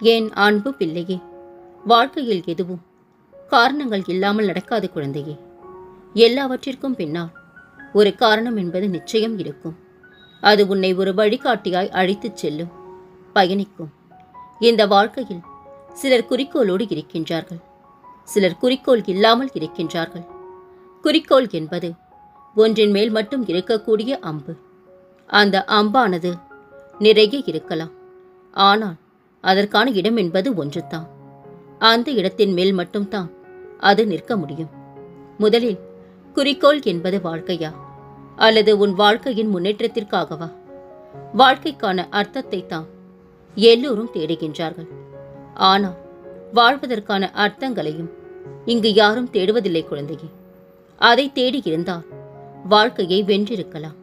ஏன் அன்பு பிள்ளையே? வாழ்க்கையில் எதுவும் காரணங்கள் இல்லாமல் நடக்காது குழந்தையே. எல்லாவற்றிற்கும் பின்னால் ஒரு காரணம் என்பது நிச்சயம் இருக்கும். அது உன்னை ஒரு வழிகாட்டியாய் அழைத்துச் செல்லும் பயணிக்கும். இந்த வாழ்க்கையில் சிலர் குறிக்கோளோடு இருக்கின்றார்கள். சிலர் குறிக்கோள் இல்லாமல் இருக்கின்றார்கள். குறிக்கோள் என்பது ஒன்றின் மேல் மட்டும் இருக்கக்கூடிய அம்பு. அந்த அம்பானது நிறைய இருக்கலாம். ஆனால் அதற்கான இடம் என்பது ஒன்றுதான். அந்த இடத்தின் மேல் மட்டும்தான் அது நிற்க முடியும். முதலில் குறிக்கோள் என்பது வாழ்க்கையா? அல்லது உன் வாழ்க்கையின் முன்னேற்றத்திற்காகவா? வாழ்க்கைக்கான அர்த்தத்தை தான் எல்லோரும் தேடுகின்றார்கள். ஆனால் வாழ்வதற்கான அர்த்தங்களையும் இங்கு யாரும் தேடுவதில்லை குழந்தையே. அதை தேடி இருந்தால் வாழ்க்கையை வென்றிருக்கலாம்.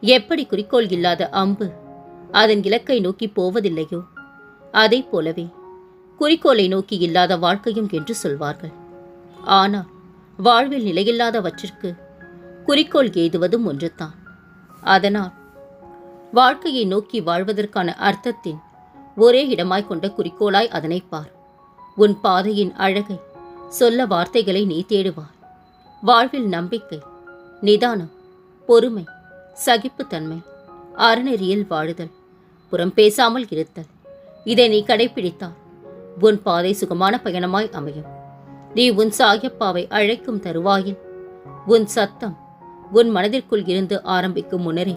எப்படி குறிக்கோள் இல்லாத அம்பு அதன் இலக்கை நோக்கி போவதில்லையோ? அதைப் போலவே குறிக்கோளை நோக்கி இல்லாத வாழ்க்கையும் என்று சொல்வார்கள். ஆனால் வாழ்வில் நிலையில்லாதவற்றிற்கு குறிக்கோள் எய்துவதும் ஒன்றுதான். அதனால் வாழ்க்கையை நோக்கி வாழ்வதற்கான அர்த்தத்தின் ஒரே இடமாய் கொண்ட குறிக்கோளாய் அதனை பார். உன் பாதையின் அழகை சொல்ல வார்த்தைகளை நீ தேடுவார் வாழ்வில் நம்பிக்கை நிதானம் பொறுமை சகிப்புத்தன்மை அறநெறியில் வாழுதல் புறம் பேசாமல் இருத்தல் இதை நீ கடைபிடித்தால் உன் பாதை சுகமான பயணமாய் அமையும். நீ உன் சாயப்பாவை அழைக்கும் தருவாயில். உன் சத்தம் உன் மனதிற்குள் இருந்து ஆரம்பிக்கும் முன்னரே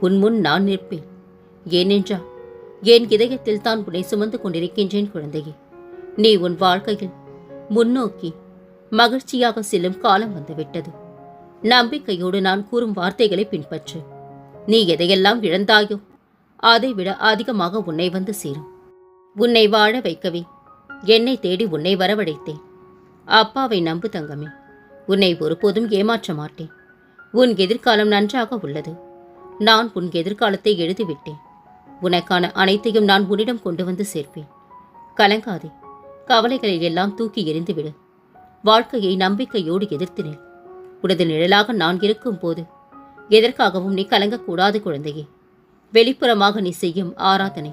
உன் முன் நான் நிற்பேன். ஏனென்றால் என் இதயத்தில் தான் உன்னை சுமந்து கொண்டிருக்கின்றேன் குழந்தையே. நீ உன் வாழ்க்கையில் முன்னோக்கி மகிழ்ச்சியாக செல்லும் காலம் வந்துவிட்டது. நம்பிக்கையோடு நான் கூறும் வார்த்தைகளை பின்பற்று. நீ எதையெல்லாம் இழந்தாயோ அதைவிட அதிகமாக உன்னை வந்து சேரும். உன்னை வாழ வைக்கவே. என்னை தேடி உன்னை வரவழைத்தேன். அப்பாவை நம்பு தங்கமே உன்னை ஒருபோதும் ஏமாற்ற மாட்டேன். உன் எதிர்காலம் நன்றாக உள்ளது. நான் உன் எதிர்காலத்தை எழுதிவிட்டேன். உனக்கான அனைத்தையும் நான் உன்னிடம் கொண்டு வந்து சேர்ப்பேன். கலங்காதே கவலைகளை எல்லாம் தூக்கி எறிந்துவிடு. வாழ்க்கையை நம்பிக்கையோடு எதிர்த்தினேன் உனது நிழலாக நான் இருக்கும்போது எதற்காகவும் நீ கலங்கக்கூடாது குழந்தையே. வெளிப்புறமாக நீ செய்யும் ஆராதனை.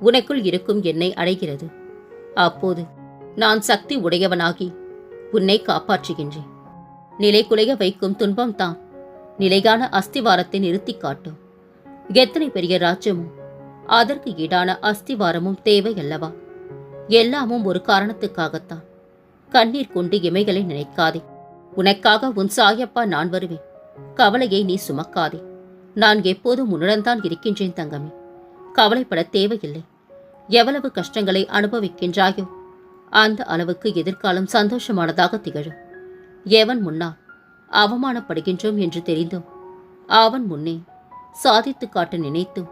உனக்குள் இருக்கும் என்னை அடைகிறது. அப்போது நான் சக்தி உடையவனாகி உன்னை காப்பாற்றுகின்றேன். நிலை குலைய வைக்கும் துன்பம்தான் நிலையான அஸ்திவாரத்தை நிறுத்தி காட்டும். எத்தனை பெரிய ராஜ்யமும் அதற்கு ஈடான அஸ்திவாரமும் தேவை அல்லவா? எல்லாமும் ஒரு காரணத்துக்காகத்தான். கண்ணீர் கொண்டு இமைகளை நினைக்காதே. உனக்காக உன் சாயப்பா நான் வருவேன். கவலையை நீ சுமக்காதே. நான் எப்போதும் உன்னுடன் தான் இருக்கின்றேன் தங்கமே. கவலைப்பட தேவையில்லை. எவ்வளவு கஷ்டங்களை அனுபவிக்கின்றாயோ அந்த அளவுக்கு எதிர்காலம் சந்தோஷமானதாக திகழும். எவன் முன்னால் அவமானப்படுகின்றோம் என்று தெரிந்தும் அவன் முன்னே சாதித்து காட்ட நினைத்தும்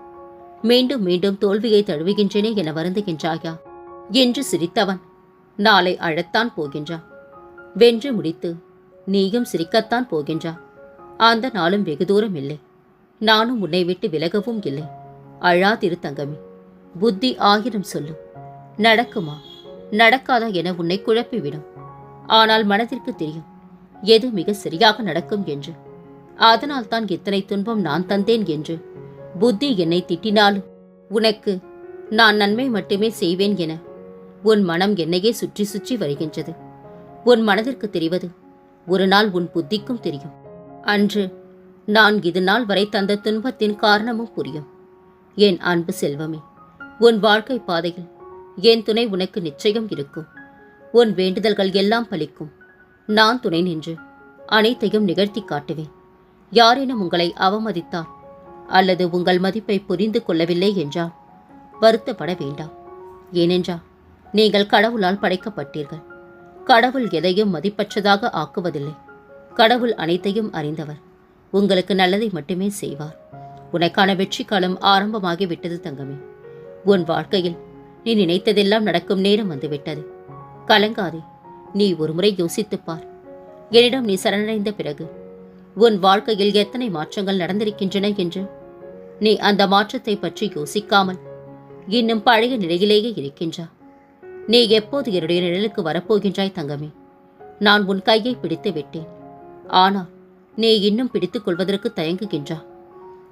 மீண்டும் மீண்டும் தோல்வியை தழுவுகின்றேனே என வருந்துகின்றாயா? என்று சிரித்தவன் நாளை அழத்தான் போகின்றான். வென்று முடித்து நீயும் சிரிக்கத்தான் போகின்றா. அந்த நாளும் வெகு தூரம் இல்லை. நானும் உன்னை விட்டு விலகவும் இல்லை. அழாதிரு தங்கமே. புத்தி ஆயிரம் சொல்லும். நடக்குமா? நடக்காதா என உன்னை குழப்பிவிடும். ஆனால் மனதிற்கு தெரியும் எது மிக சரியாக நடக்கும் என்று. அதனால் தான் இத்தனை துன்பம் நான் தந்தேன் என்று. புத்தி என்னை திட்டினாலும் உனக்கு நான் நன்மை மட்டுமே செய்வேன் என உன் மனம் என்னையே சுற்றி சுற்றி வருகின்றது. உன் மனதிற்கு தெரிவது ஒரு நாள் உன் புத்திக்கும் தெரியும். அன்று நான் இது நாள் வரை தந்த துன்பத்தின் காரணமும் புரியும். என் அன்பு செல்வமே உன் வாழ்க்கை பாதையில் என் துணை உனக்கு நிச்சயம் இருக்கும். உன் வேண்டுதல்கள் எல்லாம் பலிக்கும். நான் துணை நின்று அனைத்தையும் நிகழ்த்தி காட்டுவேன். யாரேனும் உங்களை அவமதித்தார் அல்லது உங்கள் மதிப்பை புரிந்து கொள்ளவில்லை என்றால் வருத்தப்பட வேண்டாம். ஏனென்றால் நீங்கள் கடவுளால் படைக்கப்பட்டீர்கள். கடவுள் எதையும் மதிப்பற்றதாக ஆக்குவதில்லை. கடவுள் அனைத்தையும் அறிந்தவர் உங்களுக்கு நல்லதை மட்டுமே செய்வார். உனக்கான வெற்றி காலம் ஆரம்பமாகி விட்டது தங்கமே. உன் வாழ்க்கையில் நீ நினைத்ததெல்லாம் நடக்கும் நேரம் வந்துவிட்டது. கலங்காதே நீ ஒருமுறை யோசித்துப் பார். என்னிடம் நீ சரணடைந்த பிறகு உன் வாழ்க்கையில் எத்தனை மாற்றங்கள் நடந்திருக்கின்றன என்று நீ அந்த மாற்றத்தை பற்றி யோசிக்காமல் இன்னும் பழைய நிலையிலேயே இருக்கின்றா. நீ எப்போது என்னுடைய நிழலுக்கு வரப்போகின்றாய் தங்கமே? நான் உன் கையை பிடித்து விட்டேன். ஆனால் நீ இன்னும் பிடித்துக் கொள்வதற்கு தயங்குகின்றா.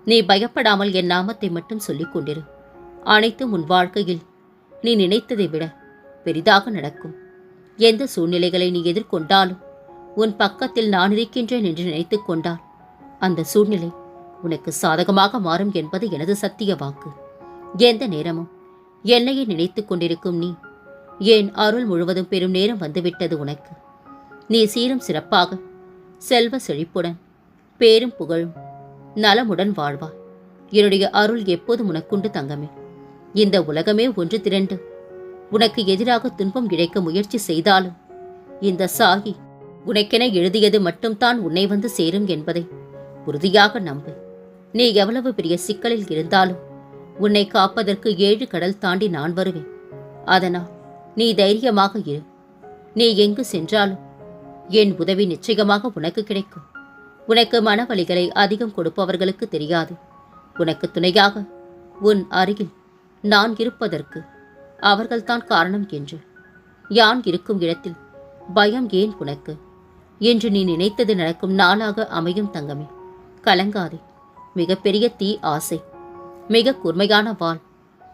நீ பயப்படாமல் என் நாமத்தை மட்டும் சொல்லிக் கொண்டிரு. அனைத்தும் உன் வாழ்க்கையில் நீ நினைத்ததை விட பெரிதாக நடக்கும். எந்த சூழ்நிலைகளை நீ எதிர்கொண்டாலும் உன் பக்கத்தில் நான் இருக்கின்றேன் என்று நினைத்து கொண்டால் அந்த சூழ்நிலை உனக்கு சாதகமாக மாறும் என்பது எனது சத்திய வாக்கு. எந்த நேரமும் என்னையே நினைத்து கொண்டிருக்கும் நீ ஏன் அருள் முழுவதும் பெரும் நேரம் வந்துவிட்டது உனக்கு. நீ சீரும் சிறப்பாக செல்வ செழிப்புடன் பேரும் புகழும் நலமுடன் வாழ்வாய் என்னுடைய அருள் எப்போதும் உனக்குண்டு தங்கமே. இந்த உலகமே ஒன்று திரண்டு. உனக்கு எதிராக துன்பம் இழைக்க முயற்சி செய்தாலும் இந்த சாகி உனக்கென எழுதியது மட்டும்தான் உன்னை வந்து சேரும் என்பதை உறுதியாக நம்பு. நீ எவ்வளவு பெரிய சிக்கலில் இருந்தாலும் உன்னை காப்பதற்கு ஏழு கடல் தாண்டி நான் வருவேன். அதனால் நீ தைரியமாக இரு. நீ எங்கு சென்றாலும் என் உதவி நிச்சயமாக உனக்கு கிடைக்கும். உனக்கு மனவழிகளை அதிகம் கொடுப்பவர்களுக்கு தெரியாது. உனக்கு துணையாக உன் அருகில் நான் இருப்பதற்கு. அவர்கள்தான் காரணம் என்று. யான் இருக்கும் இடத்தில் பயம் ஏன் உனக்கு? என்று நீ நினைத்தது நடக்கும் நாளாக அமையும் தங்கமே. கலங்காதே. மிகப்பெரிய தீ ஆசை. மிக கூர்மையான வாள்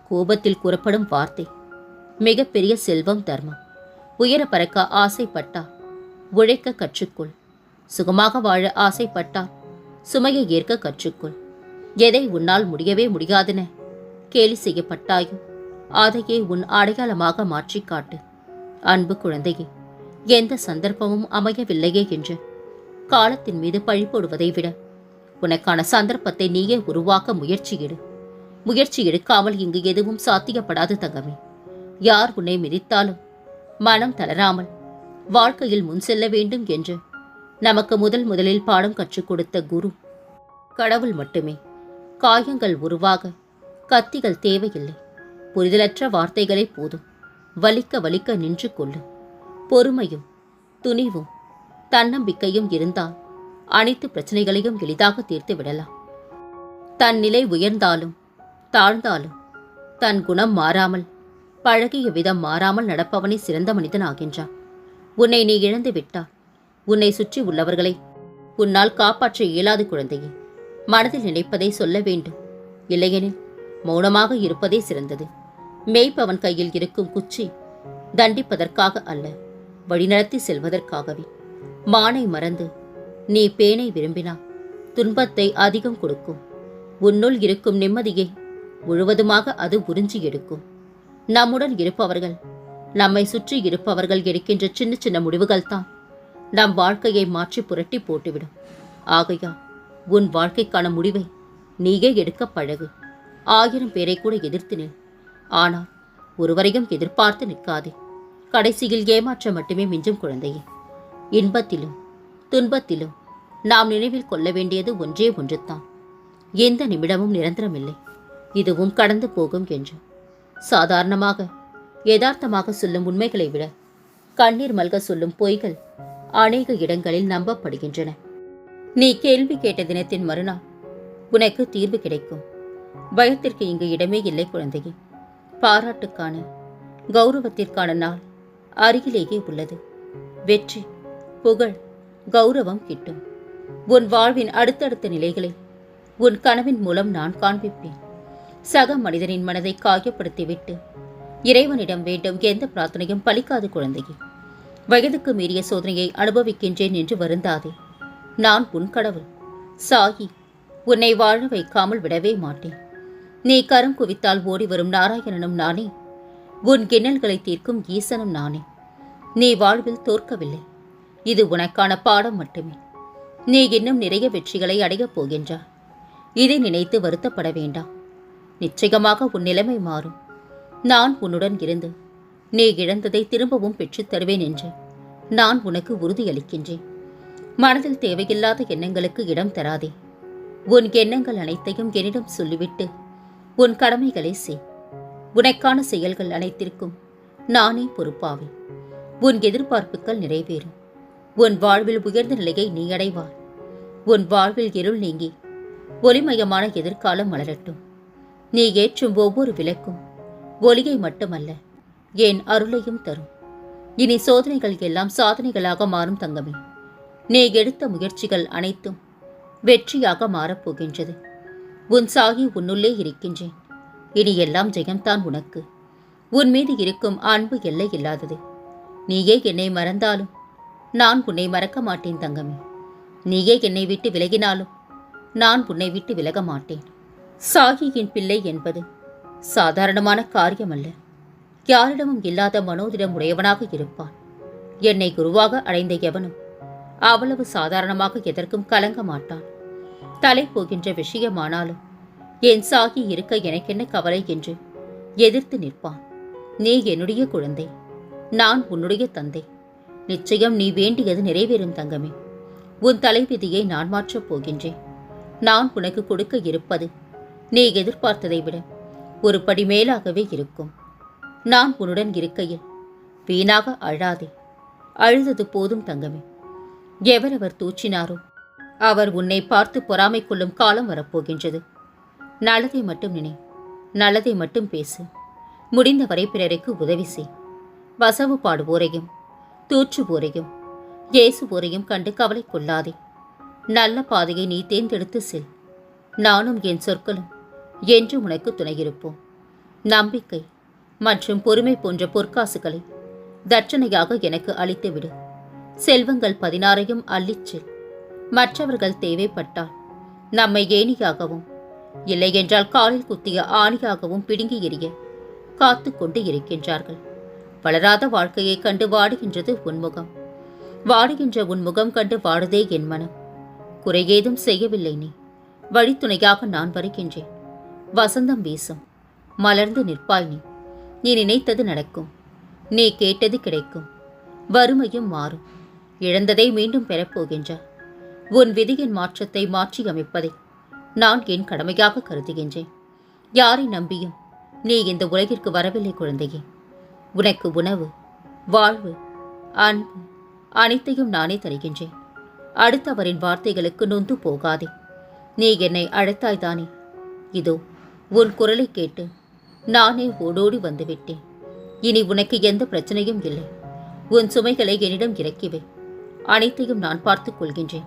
கோபத்தில் கூறப்படும் வார்த்தை. மிகப்பெரிய செல்வம் தர்மம். உயர பறக்க ஆசைப்பட்டார் உழைக்க கற்றுக்கொள். சுகமாக வாழ ஆசைப்பட்டார் சுமையை ஏற்க கற்றுக்கொள். எதை உன்னால் முடியவே முடியாதென கேலி செய்யப்பட்டாயோ அதையே உன் அடையாளமாக மாற்றிக்காட்டு அன்பு குழந்தையே எந்த சந்தர்ப்பமும் அமையவில்லையே என்று காலத்தின் மீது பழி போடுவதை விட உனக்கான சந்தர்ப்பத்தை நீயே உருவாக்க முயற்சியிடு. முயற்சி எடுக்காமல் இங்கு எதுவும் சாத்தியப்படாது தங்கமே. யார் உன்னை மிதித்தாலும் மனம் தளராமல் வாழ்க்கையில் முன் செல்ல வேண்டும் என்று நமக்கு முதல் முதலில் பாடம் கற்றுக் கொடுத்த குரு. கடவுள் மட்டுமே காயங்கள் உருவாக கத்திகள் தேவையில்லை. புரிதலற்ற வார்த்தைகளே போதும். வலிக்க வலிக்க நின்று கொள்ளும் பொறுமையும் துணிவும் தன்னம்பிக்கையும் இருந்தால் அனைத்து பிரச்சனைகளையும் எளிதாக தீர்த்து விடலாம். தன் நிலை உயர்ந்தாலும் தாழ்ந்தாலும் தன் குணம் மாறாமல் பழகிய விதம் மாறாமல் நடப்பவனே சிறந்த மனிதன் ஆகின்றான். உன்னை நீ இழந்து விட்டால் உன்னை சுற்றி உள்ளவர்களை உன்னால் காப்பாற்ற இயலாது குழந்தையே. மனதில் நினைப்பதை சொல்ல வேண்டும். இல்லையெனில் மௌனமாக இருப்பதே சிறந்தது. மேய்ப்பவன் கையில் இருக்கும் குச்சி தண்டிப்பதற்காக அல்ல வழிநடத்தி செல்வதற்காகவே. மானை மறந்து நீ பேனை விரும்பினா துன்பத்தை அதிகம் கொடுக்கும். உன்னுள் இருக்கும் நிம்மதியை முழுவதுமாக அது உறிஞ்சி எடுக்கும். நம்முடன் இருப்பவர்கள் நம்மை சுற்றி இருப்பவர்கள் எடுக்கின்ற சின்ன சின்ன முடிவுகள் தான் நம் வாழ்க்கையை மாற்றி புரட்டி போட்டுவிடும். ஆகையா உன் வாழ்க்கைக்கான முடிவை நீயே எடுக்க பழகு. ஆயிரம் பேரை கூட எதிர்த்து நில். ஆனால் ஒருவரையும் எதிர்பார்த்து நிற்காதே. கடைசியில் ஏமாற்ற மட்டுமே மிஞ்சும் குழந்தையே. இன்பத்திலும் துன்பத்திலும் நாம் நினைவில் கொள்ள வேண்டியது ஒன்றே ஒன்றுதான் எந்த நிமிடமும் நிரந்தரமில்லை. இதுவும் கடந்து போகும் என்று. சாதாரணமாக யதார்த்தமாக சொல்லும் உண்மைகளை விட கண்ணீர் மல்க சொல்லும் பொய்கள் அநேக இடங்களில் நம்பப்படுகின்றன. நீ கேள்வி கேட்ட தினத்தின் மறுநாள் உனக்கு தீர்வு கிடைக்கும். பயத்திற்கு இங்கு இடமே இல்லை குழந்தையே. பாராட்டுக்கான கௌரவத்திற்கான நாள் அருகிலேயே உள்ளது. வெற்றி புகழ் கௌரவம் கிட்டும். உன் வாழ்வின் அடுத்தடுத்த நிலைகளை உன் கனவின் மூலம் நான் காண்பிப்பேன். சக மனிதனின் மனதை காயப்படுத்திவிட்டு இறைவனிடம் வேண்டும் எந்த பிரார்த்தனையும் பலிக்காது குழந்தையே. வயதுக்கு மீறிய சோதனையை அனுபவிக்கின்றேன் என்று வருந்தாதே. நான் உன் கடவுள். சாயி உன்னை வாழ வைக்காமல் விடவே மாட்டேன். நீ கரம் குவித்தால் ஓடி வரும் நாராயணனும் நானே. உன் கிண்ணல்களை தீர்க்கும் ஈசனும் நானே. நீ வாழ்வில் தோற்கவில்லை. இது உனக்கான பாடம் மட்டுமே. நீ இன்னும் நிறைய வெற்றிகளை அடையப் போகின்றாய் இதை நினைத்து வருத்தப்பட வேண்டாம். நிச்சயமாக உன் நிலைமை மாறும். நான் உன்னுடன் இருந்து நீ இழந்ததை திரும்பவும் பெற்றுத் தருவேன் என்று நான் உனக்கு உறுதியளிக்கின்றேன். மனதில் தேவையில்லாத எண்ணங்களுக்கு இடம் தராதே. உன் எண்ணங்கள் அனைத்தையும் என்னிடம் சொல்லிவிட்டு உன் கடமைகளை செய். உனக்கான செயல்கள் அனைத்திற்கும் நானே பொறுப்பாவேன். உன் எதிர்பார்ப்புகள் நிறைவேறும். உன் வாழ்வில் உயர்ந்த நிலையை நீ அடைவாய். உன் வாழ்வில் இருள் நீங்கி ஒளிமயமான எதிர்காலம் மலரட்டும். நீ ஏற்றும் ஒவ்வொரு விளக்கும் ஒளியை மட்டுமல்ல என் அருளையும் தரும். இனி சோதனைகள் எல்லாம் சாதனைகளாக மாறும் தங்கமே. நீ எடுத்த முயற்சிகள் அனைத்தும் வெற்றியாக மாறப்போகின்றது உன் சாகி உன்னுள்ளே இருக்கின்றேன். இனி எல்லாம் ஜெயம்தான் உனக்கு. உன் மீது இருக்கும் அன்பு எல்லை இல்லாதது. நீயே என்னை மறந்தாலும் நான் உன்னை மறக்க மாட்டேன் தங்கமே. நீயே என்னை விட்டு விலகினாலும் நான் உன்னை விட்டு விலக மாட்டேன். சாகியின் பிள்ளை என்பது சாதாரணமான காரியமல்ல. யாரிடமும் இல்லாத மனோதிடம் உடையவனாக இருப்பான். என்னை குருவாக அடைந்த எவனும் அவ்வளவு சாதாரணமாக எதற்கும் கலங்க மாட்டான். தலை போகின்ற விஷயமானாலும் என் சாகி இருக்க எனக்கென்ன கவலை? என்று எதிர்த்து நிற்பான். நீ என்னுடைய குழந்தை. நான் உன்னுடைய தந்தை. நிச்சயம் நீ வேண்டியது நிறைவேறும் தங்கமே. உன் தலைவிதியை நான் மாற்றப் போகின்றேன். நான் உனக்கு கொடுக்க இருப்பது நீ எதிர்பார்த்ததை விட ஒரு படி மேலாகவே இருக்கும். நான் உன்னுடன் இருக்கையில் வீணாக அழாதே. அழுதது போதும் தங்கமே. எவரவர் தூற்றினாரோ அவர் உன்னை பார்த்து பொறாமை கொள்ளும் காலம் வரப்போகின்றது. நல்லதை மட்டும் நினை நல்லதை மட்டும் பேசு. முடிந்தவரை பிறருக்கு உதவி செய். வசவு பாடுவோரையும் தூற்றுவோரையும் ஏசுவோரையும் கண்டு கவலை கொள்ளாதே. நல்ல பாதையை நீ தேர்ந்தெடுத்து செல். நானும் என் சொற்களும் என்று உனக்கு துணையிருப்போம். நம்பிக்கை மற்றும் பொறுமை போன்ற பொற்காசுகளை தட்சணையாக எனக்கு அளித்துவிடு. செல்வங்கள் பதினாறையும் அள்ளிச் செல். மற்றவர்கள் தேவைப்பட்டால் நம்மை ஏணியாகவும் இல்லையென்றால் காலில் குத்திய ஆணியாகவும் பிடுங்கி எறிய காத்து கொண்டு இருக்கின்றார்கள். வளராத வாழ்க்கையைக் கண்டு வாடுகின்றது உன்முகம் வாடுகின்ற உன் முகம் கண்டு வாடுதே என் மனம். குறையேதும் செய்யவில்லை நீ. வழித்துணையாக நான் வருகின்றேன். வசந்தம் வீசும். மலர்ந்து நிற்பாய் நீ. நீ நினைத்தது நடக்கும். நீ கேட்டது கிடைக்கும். வறுமையும் மாறும். இழந்ததை மீண்டும் பெறப்போகின்றார் உன் விதியின் மாற்றத்தை மாற்றி அமைப்பதை நான் என் கடமையாக கருதுகின்றேன்? யாரை நம்பியும் நீ இந்த உலகிற்கு வரவில்லை குழந்தையே. உனக்கு உணவு வாழ்வு அன்பு அனைத்தையும் நானே தருகின்றேன். அடுத்தவரின் வார்த்தைகளுக்கு நொந்து போகாதே. நீ என்னை அழைத்தாய்தானே இதோ உன் குரலை கேட்டு நானே ஓடோடி வந்துவிட்டேன். இனி உனக்கு எந்த பிரச்சனையும் இல்லை. உன் சுமைகளை என்னிடம் இறக்கிவை. அனைத்தையும் நான் பார்த்துக் கொள்கின்றேன்.